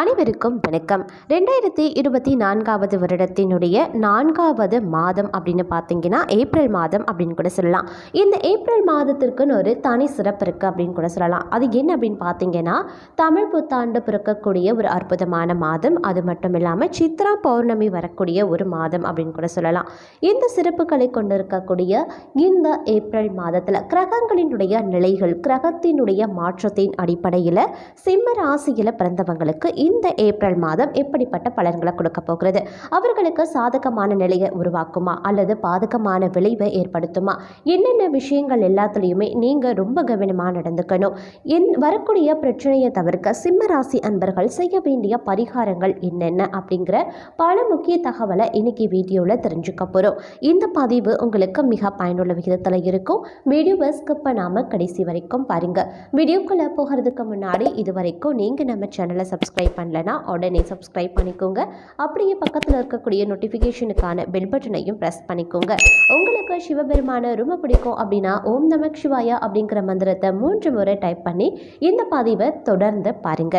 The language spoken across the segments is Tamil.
அனைவருக்கும் வணக்கம். ரெண்டாயிரத்தி இருபத்தி நான்காவது வருடத்தினுடைய நான்காவது மாதம் அப்படின்னு பார்த்தீங்கன்னா ஏப்ரல் மாதம் அப்படின்னு கூட சொல்லலாம். இந்த ஏப்ரல் மாதத்திற்குன்னு ஒரு தனி சிறப்பு இருக்குது அப்படின்னு கூட சொல்லலாம். அது என்ன அப்படின்னு பார்த்தீங்கன்னா தமிழ் புத்தாண்டு பிறக்கக்கூடிய ஒரு அற்புதமான மாதம். அது மட்டும் இல்லாமல் சித்ரா பௌர்ணமி வரக்கூடிய ஒரு மாதம் அப்படின்னு கூட சொல்லலாம். இந்த சிறப்புகளை கொண்டிருக்கக்கூடிய இந்த ஏப்ரல் மாதத்தில் கிரகங்களினுடைய நிலைகள் கிரகத்தினுடைய மாற்றத்தின் அடிப்படையில் சிம்ம ராசியில் பிறந்தவங்களுக்கு இந்த ஏப்ரல் மாதம் எப்படிப்பட்ட பலன்களை கொடுக்க போகிறது? அவர்களுக்கு சாதகமான நிலையை உருவாக்குமா? அல்லது பாதகமான விளைவை ஏற்படுத்துமா? என்னென்ன விஷயங்கள் எல்லாத்துலேயுமே நீங்கள் ரொம்ப கவனமாக நடந்துக்கணும். என் வரக்கூடிய பிரச்சனையை தவிர்க்க சிம்ம ராசி அன்பர்கள் செய்ய வேண்டிய பரிகாரங்கள் என்னென்ன அப்படிங்கிற பல முக்கிய தகவலை இன்னைக்கு வீடியோவில் தெரிஞ்சுக்க போகிறோம் இந்த பதிவு உங்களுக்கு மிக பயனுள்ள விகிதத்தில் இருக்கும். வீடியோவை ஸ்கிப் பண்ணாமல் கடைசி வரைக்கும் பாருங்கள் வீடியோக்குள்ளே போகிறதுக்கு முன்னாடி இது வரைக்கும் நீங்கள் நம்ம சேனலை சப்ஸ்கிரைப் பண்ணலனா உடனே சப்ஸ்கிரைப் பண்ணிக்கோங்க. அப்படியே பக்கத்தில் இருக்கக்கூடிய நோட்டிஃபிகேஷனுக்கான பெல் பட்டனையும் ப்ரெஸ் பண்ணிக்கோங்க. உங்களுக்கு சிவபெருமான ரொம்ப பிடிக்கும் அப்படின்னா ஓம் நமக் சிவாயா அப்படிங்கிற மந்திரத்தை மூன்று முறை டைப் பண்ணி இந்த பதிவை தொடர்ந்து பாருங்க.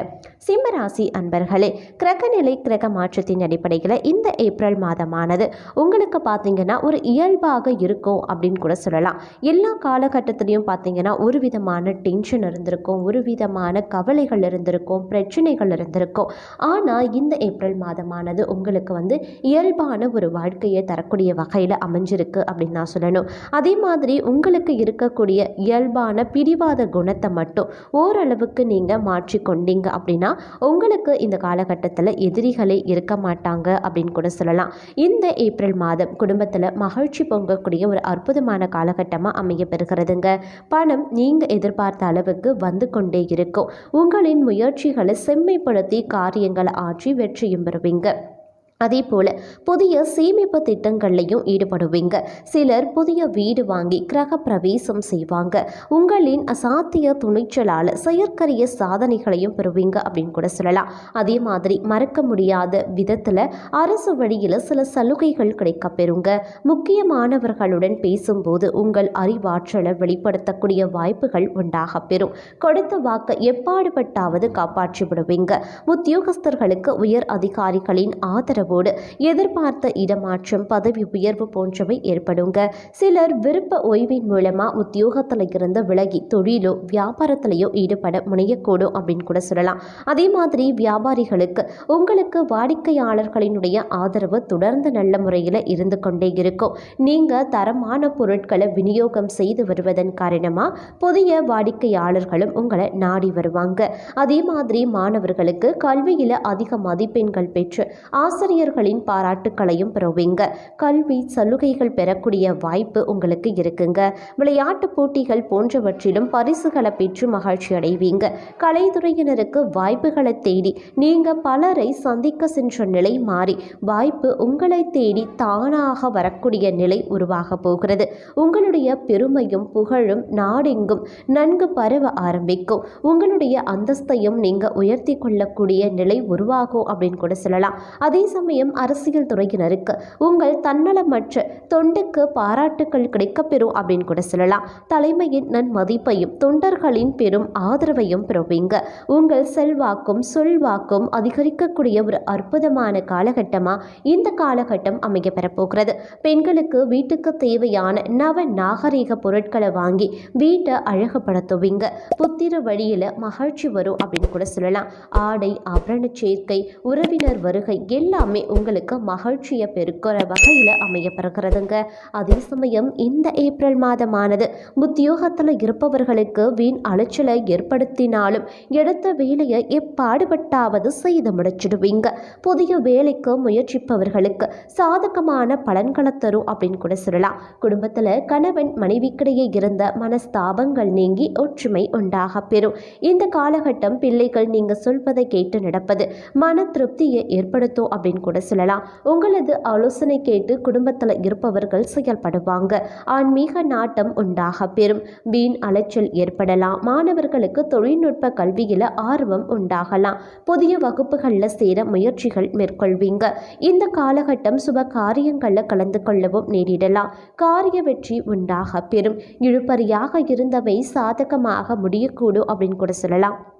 சிம்மராசி அன்பர்களே கிரகநிலை கிரக மாற்றத்தின் அடிப்படையில் இந்த ஏப்ரல் மாதமானது. உங்களுக்கு பார்த்தீங்கன்னா ஒரு இயல்பாக இருக்கும் அப்படின்னு கூட சொல்லலாம். எல்லா காலகட்டத்திலையும் பார்த்தீங்கன்னா ஒரு விதமான டென்ஷன் இருந்திருக்கும் ஒரு விதமான கவலைகள் இருந்திருக்கும் பிரச்சனைகள் இருந்திருக்கும். ஆனால் இந்த ஏப்ரல் மாதமானது உங்களுக்கு வந்து இயல்பான ஒரு வாழ்க்கையை தரக்கூடிய வகையில் அமைஞ்சிருக்கு அப்படின்னு நான் சொல்லணும். அதே மாதிரி உங்களுக்கு இருக்கக்கூடிய இயல்பான பிடிவாத குணத்தை மட்டும் ஓரளவுக்கு நீங்கள் மாற்றிக்கொண்டீங்க அப்படின்னா உங்களுக்கு இந்த காலகட்டத்தில் எதிரிகளே இருக்க மாட்டாங்க அப்படின்னு கூட சொல்லலாம். இந்த ஏப்ரல் மாதம் குடும்பத்தில் மகிழ்ச்சி பொங்கக்கூடிய ஒரு அற்புதமான காலகட்டமாக அமைய பெறுகிறதுங்க பணம் நீங்கள் எதிர்பார்த்த அளவுக்கு வந்து கொண்டே இருக்கும். உங்களின் முயற்சிகளை செம்மைப்படுத்த காரியங்களை ஆற்றி வெற்றியும் பெறுவீங்க. அதே போல் புதிய சேமிப்பு திட்டங்கள்லையும் ஈடுபடுவீங்க. சிலர் புதிய வீடு வாங்கி கிரக பிரவேசம் செய்வாங்க. உங்களின் அசாத்திய துணிச்சலால் செயற்கரிய சாதனைகளையும் பெறுவீங்க அப்படின்னு கூட சொல்லலாம். அதே மாதிரி மறக்க முடியாத விதத்தில் அரசு வழியில் சில சலுகைகள் கிடைக்க பெறுங்க முக்கியமானவர்களுடன் பேசும்போது உங்கள் அறிவாற்றலை வெளிப்படுத்தக்கூடிய வாய்ப்புகள் உண்டாக பெறும் கொடுத்த வாக்கை எப்பாடுபட்டாவது காப்பாற்றி விடுவீங்க உத்தியோகஸ்தர்களுக்கு உயர் அதிகாரிகளின் ஆதரவு ஆதரவோடு எதிர்பார்த்த இடமாற்றம் பதவி உயர்வு போன்றவை ஏற்படுங்க. சிலர் விருப்ப ஓய்வின் மூலமாக உத்தியோகத்தில் இருந்து விலகி தொழிலோ வியாபாரத்திலையோ ஈடுபட முனையக்கூடும் அப்படின்னு கூட சொல்லலாம். அதே மாதிரி வியாபாரிகளுக்கு உங்களுக்கு வாடிக்கையாளர்களினுடைய ஆதரவு தொடர்ந்து நல்ல முறையில் இருந்து கொண்டே இருக்கும். நீங்கள் தரமான பொருட்களை விநியோகம் செய்து வருவதன் காரணமாக புதிய வாடிக்கையாளர்களும் உங்களை நாடி வருவாங்க. அதே மாதிரி மாணவர்களுக்கு கல்வியில் அதிக மதிப்பெண்கள் பெற்று ஆசிரியர் ஆசிரியர்களின் பாராட்டுக்களையும் பெறுவீங்க. கல்வி சலுகைகள் பெறக்கூடிய வாய்ப்பு உங்களுக்கு இருக்குங்க. விளையாட்டு போட்டிகள் போன்றவற்றிலும் பரிசுகளை பெற்று மகிழ்ச்சி அடைவீங்க. கலைத்துறையினருக்கு வாய்ப்புகளை தேடி நீங்க பலரை சந்திக்க சென்ற நிலை மாறி வாய்ப்பு உங்களை தேடி தானாக வரக்கூடிய நிலை உருவாக போகிறது. உங்களுடைய பெருமையும் புகழும் நாடெங்கும் நன்கு பரவ ஆரம்பிக்கும். உங்களுடைய அந்தஸ்தையும் நீங்க உயர்த்தி கொள்ளக்கூடிய நிலை உருவாகும் அப்படின்னு கூட சொல்லலாம். அதே சமயம் அரசியல் துறையினருக்கு உங்கள் தன்னலமற்ற தொண்டுக்கு பாராட்டுகள் கிடைக்கப்பெறும் அப்படின்னு கூட சொல்லலாம். தலைமையின் நன்மதிப்பையும் தொண்டர்களின் பெரும் ஆதரவையும் பெறுவீங்க. உங்கள் செல்வாக்கும் சொல்வாக்கும் அதிகரிக்கக்கூடிய ஒரு அற்புதமான காலகட்டமாக இந்த காலகட்டம் அமைய பெறப்போகிறது. பெண்களுக்கு வீட்டுக்கு தேவையான நவ நாகரீக பொருட்களை வாங்கி வீட்டை அழகுபடுத்துவீங்க. புத்திர வழியில் மகிழ்ச்சி வரும் அப்படின்னு கூட சொல்லலாம். ஆடை ஆபரண சேர்க்கை உறவினர் வருகை எல்லாமே எல்லாமே உங்களுக்கு மகிழ்ச்சியை பெருக்கிற வகையில் அமையப்படுகிறதுங்க அதே சமயம் இந்த ஏப்ரல் மாதமானது உத்தியோகத்தில் இருப்பவர்களுக்கு வீண் அலைச்சலை ஏற்படுத்தினாலும் எடுத்த வேலையை எப்பாடுபட்டாவது செய்து முடிச்சிடுவீங்க. புதிய வேலைக்கு முயற்சிப்பவர்களுக்கு சாதகமான பலன்களை தரும் அப்படின்னு கூட சொல்லலாம். குடும்பத்தில் கணவன் மனைவிக்கிடையே இருந்த மனஸ்தாபங்கள் நீங்கி ஒற்றுமை உண்டாக பெறும். இந்த காலகட்டம் பிள்ளைகள் நீங்கள் சொல்வதை கேட்டு நடப்பது மன திருப்தியை ஏற்படுத்தும் அப்படின்னு கூட சொல்லலாம். உங்களது ஆலோசனை கேட்டு குடும்பத்தில் இருப்பவர்கள் செயல்படுவாங்க. ஆன்மீக நாட்டம் உண்டாக பெறும். வீண் அலைச்சல் ஏற்படலாம். மாணவர்களுக்கு தொழில்நுட்ப கல்வியில் ஆர்வம் உண்டாகலாம். புதிய வகுப்புகளில் சேர முயற்சிகள் மேற்கொள்வீங்க. இந்த காலகட்டம் சுப காரியங்களில் கலந்து கொள்ளவும் நேரிடலாம். காரிய வெற்றி உண்டாக பெறும். இழுபறியாக இருந்தவை சாதகமாக முடியக்கூடும் அப்படின்னு கூட சொல்லலாம்.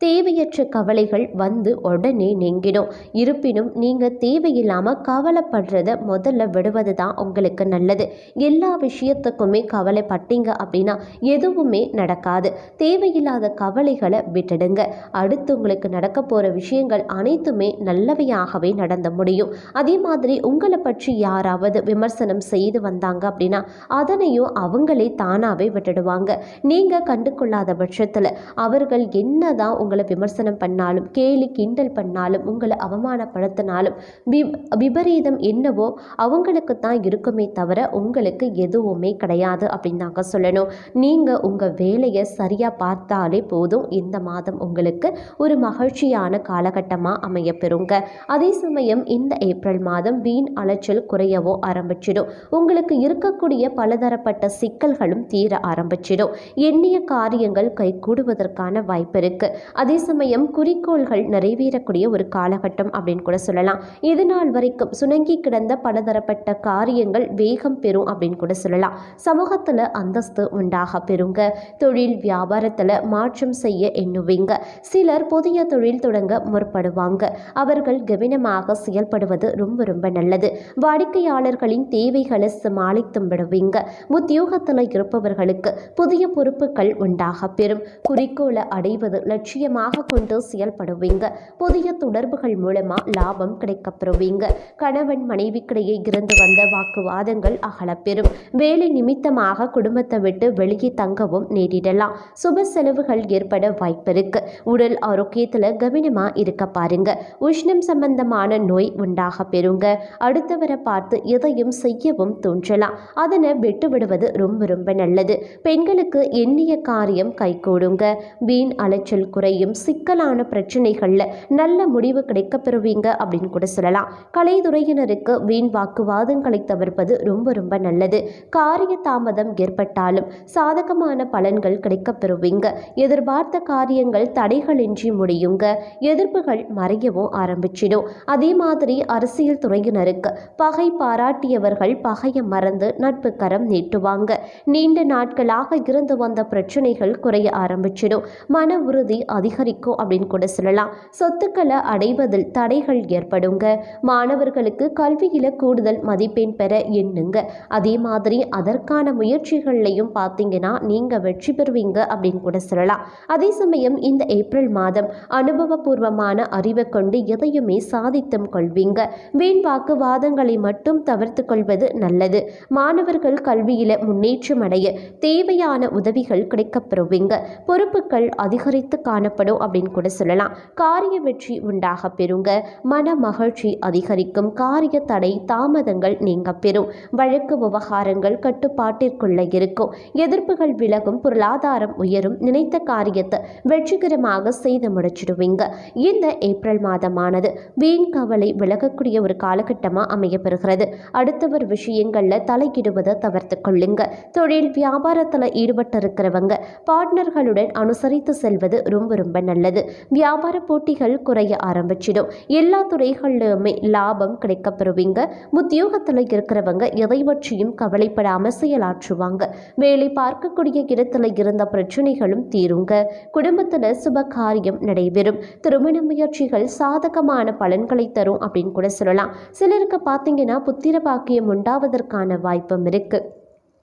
தேவையற்ற கவலைகள் வந்து உடனே நீங்கிடும். இருப்பினும் நீங்கள் தேவையில்லாமல் கவலைப்படுறத முதல்ல விடுவது தான் உங்களுக்கு நல்லது. எல்லா விஷயத்துக்குமே கவலைப்பட்டீங்க அப்படின்னா எதுவுமே நடக்காது. தேவையில்லாத கவலைகளை விட்டுடுங்க. அடுத்து உங்களுக்கு நடக்க போகிற விஷயங்கள் அனைத்துமே நல்லவையாகவே நடந்து முடியும். அதே மாதிரி உங்களை பற்றி யாராவது விமர்சனம் செய்து வந்தாங்க அப்படின்னா அதனையும் அவங்களே தானாகவே விட்டுடுவாங்க. நீங்கள் கண்டுக்கொள்ளாத பட்சத்தில் அவர்கள் என்னதான் உங்களை விமர்சனம் பண்ணாலும் கேலி கிண்டல் பண்ணாலும் உங்களை அவமானப்படுத்தினாலும் வி விபரீதம் என்னவோ அவங்களுக்கு தான் இருக்குமே தவிர உங்களுக்கு எதுவுமே கிடையாது அப்படின்னு தாங்க சொல்லணும். நீங்கள் உங்கள் வேலையை சரியாக பார்த்தாலே போதும். இந்த மாதம் உங்களுக்கு ஒரு மகிழ்ச்சியான காலகட்டமாக அமைய பெறுங்க அதே சமயம் இந்த ஏப்ரல் மாதம் வீண் அலைச்சல் குறையவோ ஆரம்பிச்சிடும். உங்களுக்கு இருக்கக்கூடிய பலதரப்பட்ட சிக்கல்களும் தீர ஆரம்பிச்சிடும். எண்ணிய காரியங்கள் கைகூடுவதற்கான வாய்ப்பு இருக்கு. அதே சமயம் குறிக்கோள்கள் நிறைவேறக்கூடிய ஒரு காலகட்டம் அப்படின்னு கூட சொல்லலாம். இது நாள் வரைக்கும் சுணங்கி கிடந்த பலதரப்பட்ட காரியங்கள் வேகம் பெறும் அப்படின்னு கூட சொல்லலாம். சமூகத்தில் அந்தஸ்து உண்டாக பெறுங்க. தொழில் வியாபாரத்தில் மாற்றம் செய்ய எண்ணுவீங்க. சிலர் புதிய தொழில் தொடங்க முற்படுவாங்க. அவர்கள் கவனமாக செயல்படுவது ரொம்ப ரொம்ப நல்லது. வாடிக்கையாளர்களின் தேவைகளை சமாளித்தும் விடுவீங்க. உத்தியோகத்தில் இருப்பவர்களுக்கு புதிய பொறுப்புகள் உண்டாக பெறும். குறிக்கோளை அடைவது லட்சியமாக கொண்டு செயல்படுவீங்க. புதிய தொடர்புகள் மூலமா லாபம் கிடைக்கப்பெறுவீங்க. கணவன் மனைவிக்கிடையே இருந்து வந்த வாக்குவாதங்கள் அகலப்பெறும். வேலை நிமித்தமாக குடும்பத்தை விட்டு வெளியே தங்கவும் நேரிடலாம். சுப செலவுகள் ஏற்பட வாய்ப்பிருக்கு உடல் ஆரோக்கியத்தில் கவனமா இருக்க பாருங்க. உஷ்ணம் சம்பந்தமான நோய் உண்டாக பெறுங்க. அடுத்தவரை பார்த்து எதையும் செய்யவும் தோன்றலாம். அதனை விட்டு விடுவது ரொம்ப ரொம்ப நல்லது. பெண்களுக்கு எண்ணிய காரியம் கைகூடுங்க. வீண் அலைச்சல் நிறையும் சிக்கலான பிரச்சனைகளில் நல்ல முடிவு கிடைக்கப் பெறுவீங்க அப்படின்னு கூட சொல்லலாம். கலைத்துறையினருக்கு வீண் வாக்குவாதங்களை தவிர்ப்பது ரொம்ப ரொம்ப நல்லது. காரிய தாமதம் ஏற்பட்டாலும் சாதகமான பலன்கள் கிடைக்கப் பெறுவீங்க. எதிர்பார்த்த காரியங்கள் தடைகளின்றி முடியுங்க. எதிர்ப்புகள் மறையவும் ஆரம்பிச்சிடும். அதே மாதிரி அரசியல் துறையினருக்கு பகை பாராட்டியவர்கள் பகையை மறந்து நட்பு கரம் நீட்டுவாங்க. நீண்ட நாட்களாக இருந்து வந்த பிரச்சனைகள் குறைய ஆரம்பிச்சிடும். மன உறுதி அதிகரிக்கும் அப்படின்னு கூட சொல்லலாம். சொத்துக்களை அடைவதில் தடைகள் ஏற்படுங்க. மாணவர்களுக்கு கல்வியில் கூடுதல் மதிப்பெண் பெற எண்ணுங்க. அதே மாதிரி அதற்கான முயற்சிகள்லையும் பார்த்தீங்கன்னா நீங்கள் வெற்றி பெறுவீங்க அப்படின்னு கூட சொல்லலாம். அதே சமயம் இந்த ஏப்ரல் மாதம் அனுபவபூர்வமான அறிவை கொண்டு எதையுமே சாதித்தும் கொள்வீங்க. வீண் வாக்குவாதங்களை மட்டும் தவிர்த்து கொள்வது நல்லது. மாணவர்கள் கல்வியில முன்னேற்றம் அடைய தேவையான உதவிகள் கிடைக்கப்பெறுவீங்க பொறுப்புகள் அதிகரித்து காண காணப்படும் அப்படின்னு கூட சொல்லலாம். காரிய வெற்றி உண்டாக பெறுங்க. மன மகிழ்ச்சி அதிகரிக்கும். காரிய தடை தாமதங்கள் நீங்க பெறும். வழக்கு விவகாரங்கள் கட்டுப்பாட்டிற்குள்ள இருக்கும். எதிர்ப்புகள் விலகும். பொருளாதாரம் உயரும். நினைத்த காரியத்தை வெற்றிகரமாக செய்து முடிச்சிடுவீங்க. இந்த ஏப்ரல் மாதமானது வீண் கவலை விலகக்கூடிய ஒரு காலகட்டமாக அமையப்பெறுகிறது. அடுத்தவர் விஷயங்களில் தலையிடுவதை தவிர்த்து கொள்ளுங்க. தொழில் வியாபாரத்தில் ஈடுபட்டிருக்கிறவங்க பார்ட்னர்களுடன் அனுசரித்து செல்வது ரொம்ப ரொம்ப நல்லது. வியாபார போட்டிகள் குறைய ஆரம்பிச்சிடும். எல்லா துறைகளிலுமே லாபம் கிடைக்கப் பெறுவீங்க உத்தியோகத்தில் இருக்கிறவங்க எதை பற்றியும் கவலைப்படாமல் செயலாற்றுவாங்க. வேலை பார்க்கக்கூடிய இடத்துல இருந்த பிரச்சனைகளும் தீருங்க. குடும்பத்தில் சுப காரியம் நடைபெறும். திருமண முயற்சிகள் சாதகமான பலன்களை தரும் அப்படின்னு கூட சொல்லலாம். சிலருக்கு பார்த்தீங்கன்னா புத்திர பாக்கியம் உண்டாவதற்கான வாய்ப்பும் இருக்குது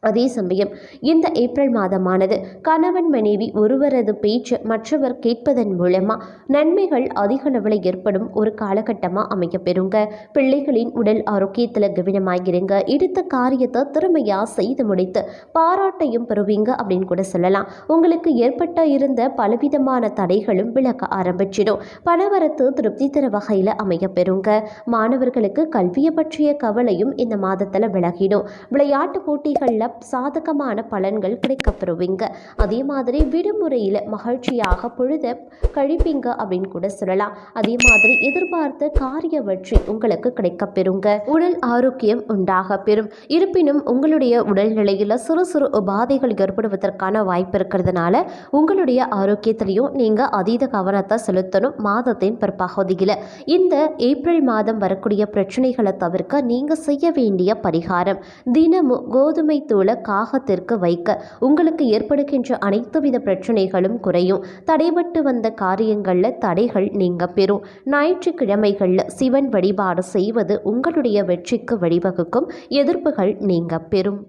அதே சமயம் இந்த ஏப்ரல் மாதமானது கணவன் மனைவி ஒருவரது பேச்சு மற்றவர் கேட்பதன் மூலமாக நன்மைகள் அதிக அளவில் ஏற்படும் ஒரு காலகட்டமாக அமைய பெறுங்க பிள்ளைகளின் உடல் ஆரோக்கியத்தில் கவனமாகிருங்க எடுத்த காரியத்தை திறமையாக செய்து முடித்து பாராட்டையும் பெறுவீங்க அப்படின்னு கூட சொல்லலாம். உங்களுக்கு ஏற்பட்ட இருந்த பலவிதமான தடைகளும் விளக்க ஆரம்பிச்சிடும். பணவரத்து திருப்தி தர வகையில் அமைய பெறுங்க மாணவர்களுக்கு கல்வியை பற்றிய கவலையும் இந்த மாதத்தில் விலகிடும். விளையாட்டு போட்டிகளில் சாதகமான பலன்கள் கிடைக்கப்பெறுவீங்க. அதே மாதிரி விடுமுறையில் மகிழ்ச்சியாக பொழுத கழிப்பீங்க அப்படின்னு கூட சொல்லலாம். அதே மாதிரி எதிர்பார்த்த காரிய வெற்றி உங்களுக்கு கிடைக்கப்பெறுங்க. உடல் ஆரோக்கியம் உண்டாக பெறும். இருப்பினும் உங்களுடைய உடல்நிலையில் சிறு சிறு உபாதைகள் ஏற்படுவதற்கான வாய்ப்பு இருக்கிறதுனால உங்களுடைய ஆரோக்கியத்திலையும் நீங்கள் அதீத கவனத்தை செலுத்தணும் மாதத்தின் பிற்பகுதியில். இந்த ஏப்ரல் மாதம் வரக்கூடிய பிரச்சனைகளை தவிர்க்க நீங்கள் செய்ய வேண்டிய பரிகாரம் தினமும் கோதுமை தூள் தூள காகத்திற்கு வைக்க உங்களுக்கு ஏற்படுகின்ற அனைத்து வித பிரச்சனைகளும் குறையும். தடைபட்டு வந்த காரியங்களில் தடைகள் நீங்க பெறும். ஞாயிற்றுக்கிழமைகளில் சிவன் வழிபாடு செய்வது உங்களுடைய வெற்றிக்கு வழிவகுக்கும். எதிர்ப்புகள் நீங்க பெறும்.